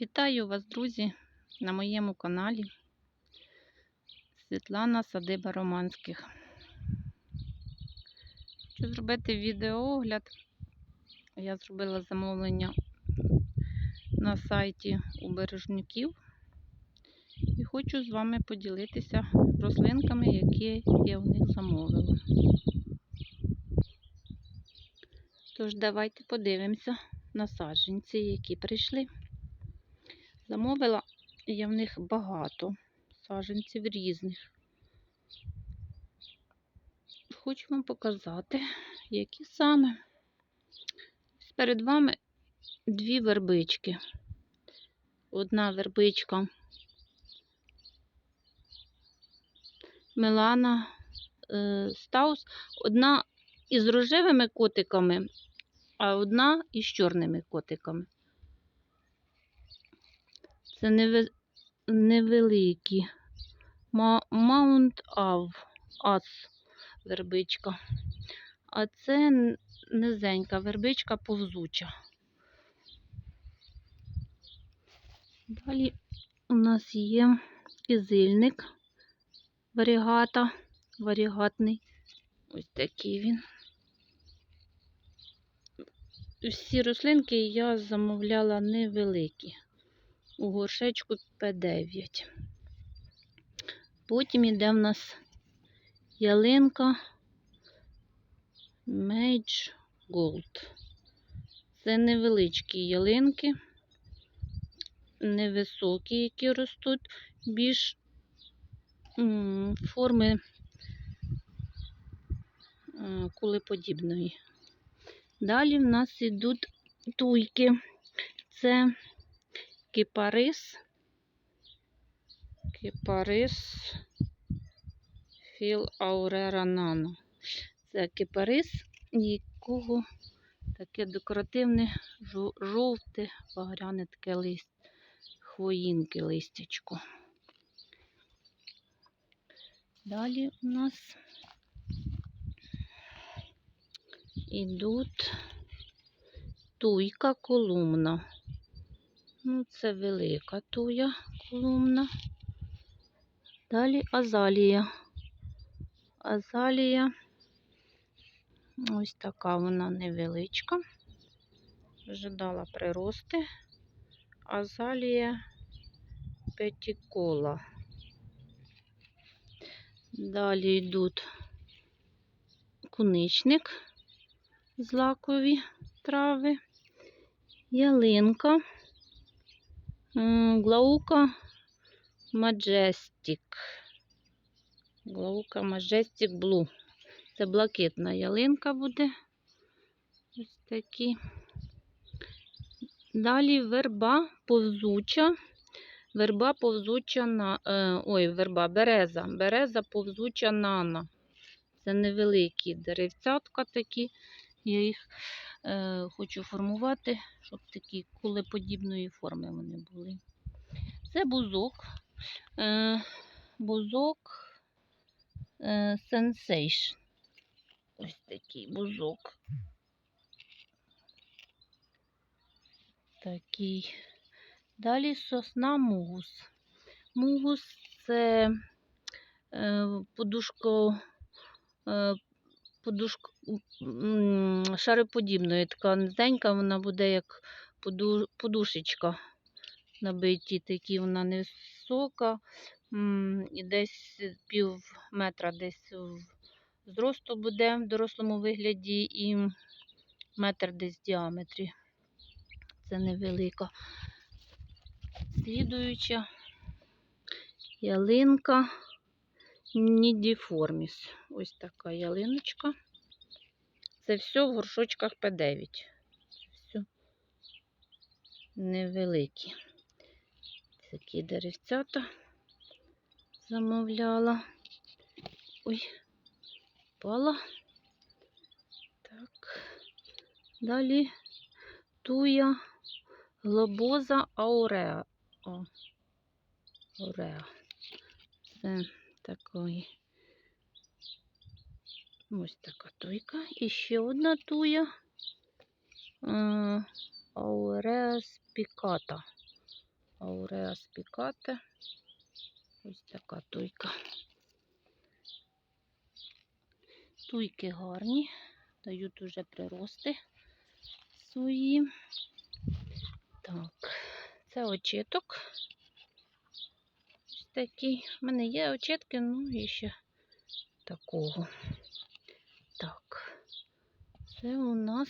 Вітаю вас, друзі, на моєму каналі Світлана Садиба Романських. Хочу зробити відеоогляд. Я зробила замовлення на сайті у Бережнюків і хочу з вами поділитися рослинками, які я в них замовила. Тож, давайте подивимося на саджанці, які прийшли. Замовила я в них багато саджанців різних. Хочу вам показати, які саме. Перед вами дві вербички. Одна вербичка Милана е, Стаус, одна із рожевими котиками, а одна із чорними котиками. Це неве- невеликі. Маунт Ав, Ас вербичка. А це низенька вербичка повзуча. Далі у нас є кизильник варігата, варігатний. Ось такий він. Всі рослинки я замовляла невеликі у горшечку П9. Потім йде в нас ялинка Mage Gold. Це невеличкі ялинки, невисокі, які ростуть, більш форми е, кулеподібної. Далі в нас йдуть туйки. Це кипарис. Кипарис Філ Аурера Нано. Це кипарис, якого таке декоративне, жо- жовте, багряне таке лист, хвоїнки листячко. Далі у нас ідуть туйка колумна. Ну, це велика туя колумна. Далі азалія. Азалія. Ось така вона невеличка. Вже дала прирости. Азалія петікола. Далі йдуть куничник, злакові трави, ялинка. Глаука Majestic. Глаука Majestic Blue. Це блакитна ялинка буде. Ось такі. Далі верба повзуча. Верба повзуча на. Е, ой, верба, береза. Береза повзуча нана. Це невеликі деревцятка такі. Я їх хочу формувати, щоб такі кулеподібної форми вони були. Це бузок. Е, бузок е, Sensation. Ось такий бузок. Такий. Далі сосна мугус. Мугус це е, подушко, подушко шароподібної, така низенька, вона буде як поду, подушечка набиті, такі вона невисока, і десь пів метра десь зросту буде в дорослому вигляді і метр десь в діаметрі. Це невелика. Слідуюча ялинка Нідіформіс. Ось така ялиночка. Це все в горшочках П9. Все невеликі. Такі деревцята замовляла. Ой, пала. Так. Далі туя глобоза ауреа. О, ауреа. Це такий. Ось така туйка. І ще одна туя. Е, Ауреа спіката. Ауреа спіката. Ось така туйка. Туйки гарні, дають уже прирости свої. Так, це очіток. Такий. У мене є очітки, ну і ще такого. Так, це у нас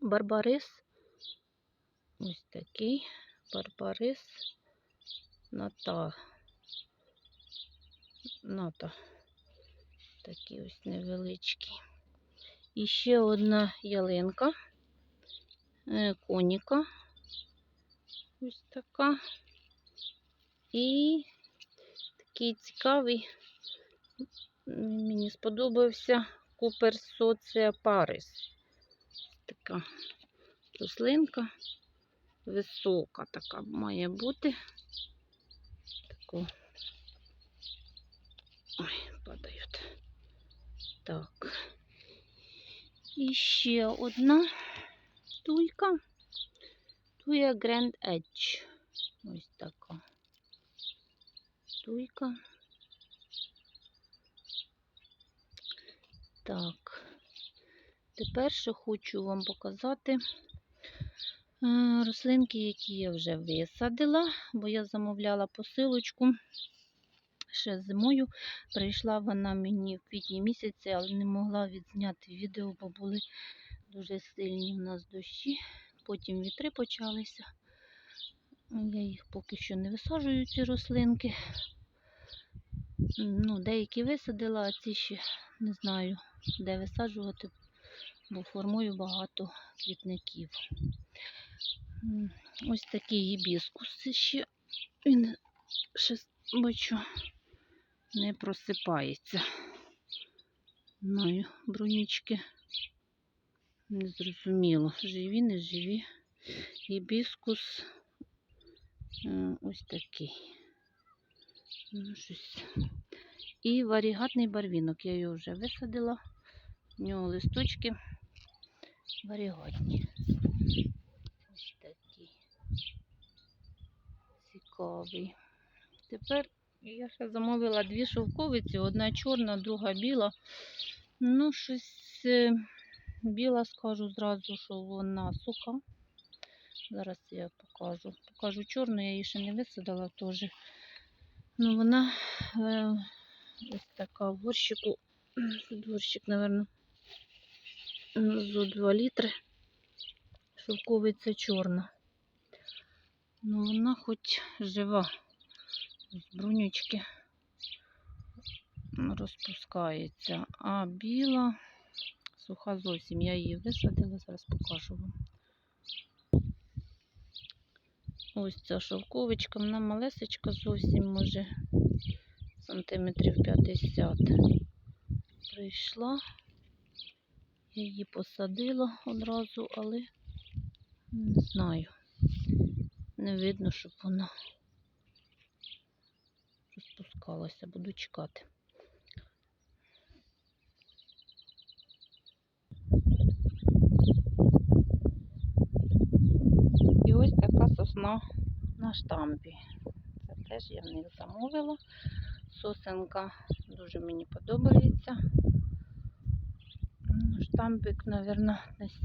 барбарис. Ось такий барбарис ната. Ната. Такі ось невеличкі. І ще одна ялинка. е, Коніка. Ось така. І такий цікавий. Мені сподобався Купер Соція Парис. Така рослинка. Висока така має бути. Таку. Ой, падають. Так. І ще одна туйка. Туя Grand Edge. Ось така. Туйка. Так. Тепер ще хочу вам показати е, рослинки, які я вже висадила, бо я замовляла посилочку ще зимою. Прийшла вона мені в квітні місяці, але не могла відзняти відео, бо були дуже сильні в нас дощі. Потім вітри почалися. Я їх поки що не висаджую, ці рослинки. Ну, деякі висадила, а ці ще не знаю, де висаджувати, бо формую багато квітників. Ось такий гібіскус ще. Він ще бачу не просипається. Знаю, брунічки. Незрозуміло, живі, не живі. Гібіскус е, ось такий. Ну, щось. І варігатний барвінок. Я його вже висадила. У нього листочки варігатні. Ось такий. Цікавий. Тепер я ще замовила дві шовковиці, одна чорна, друга біла. Ну, щось е, біла, скажу зразу, що вона суха. Зараз я покажу. Покажу чорну, я її ще не висадила теж. Ну, вона е, ось така в горщику. Горщик, мабуть, зо 2 літри. Шовковиця чорна. Ну, вона хоч жива. Ось брунючки розпускається. А біла суха зовсім. Я її висадила, зараз покажу вам. Ось ця шовковичка, вона малесечка зовсім може сантиметрів 50. Прийшла. Я її посадила одразу, але не знаю. Не видно, щоб вона розпускалася. Буду чекати. І ось така сосна на штампі. Це теж я в них замовила. Сосенка дуже мені подобається. М, Штампик, мабуть, десь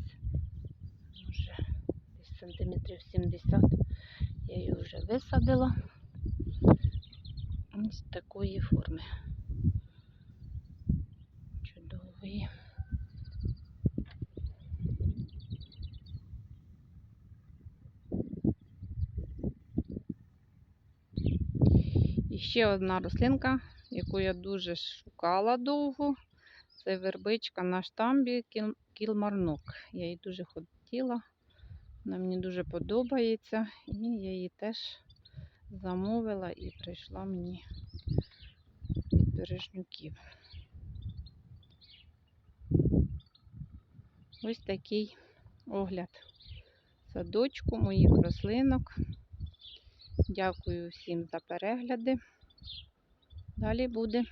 може десь сантиметрів 70. Я її вже висадила. Ось такої форми. І ще одна рослинка, яку я дуже шукала довго. Це вербичка на штамбі кілмарнок. Я її дуже хотіла. Вона мені дуже подобається. І я її теж замовила і прийшла мені від бережнюків. Ось такий огляд садочку моїх рослинок. Дякую всім за перегляди. Далі буде.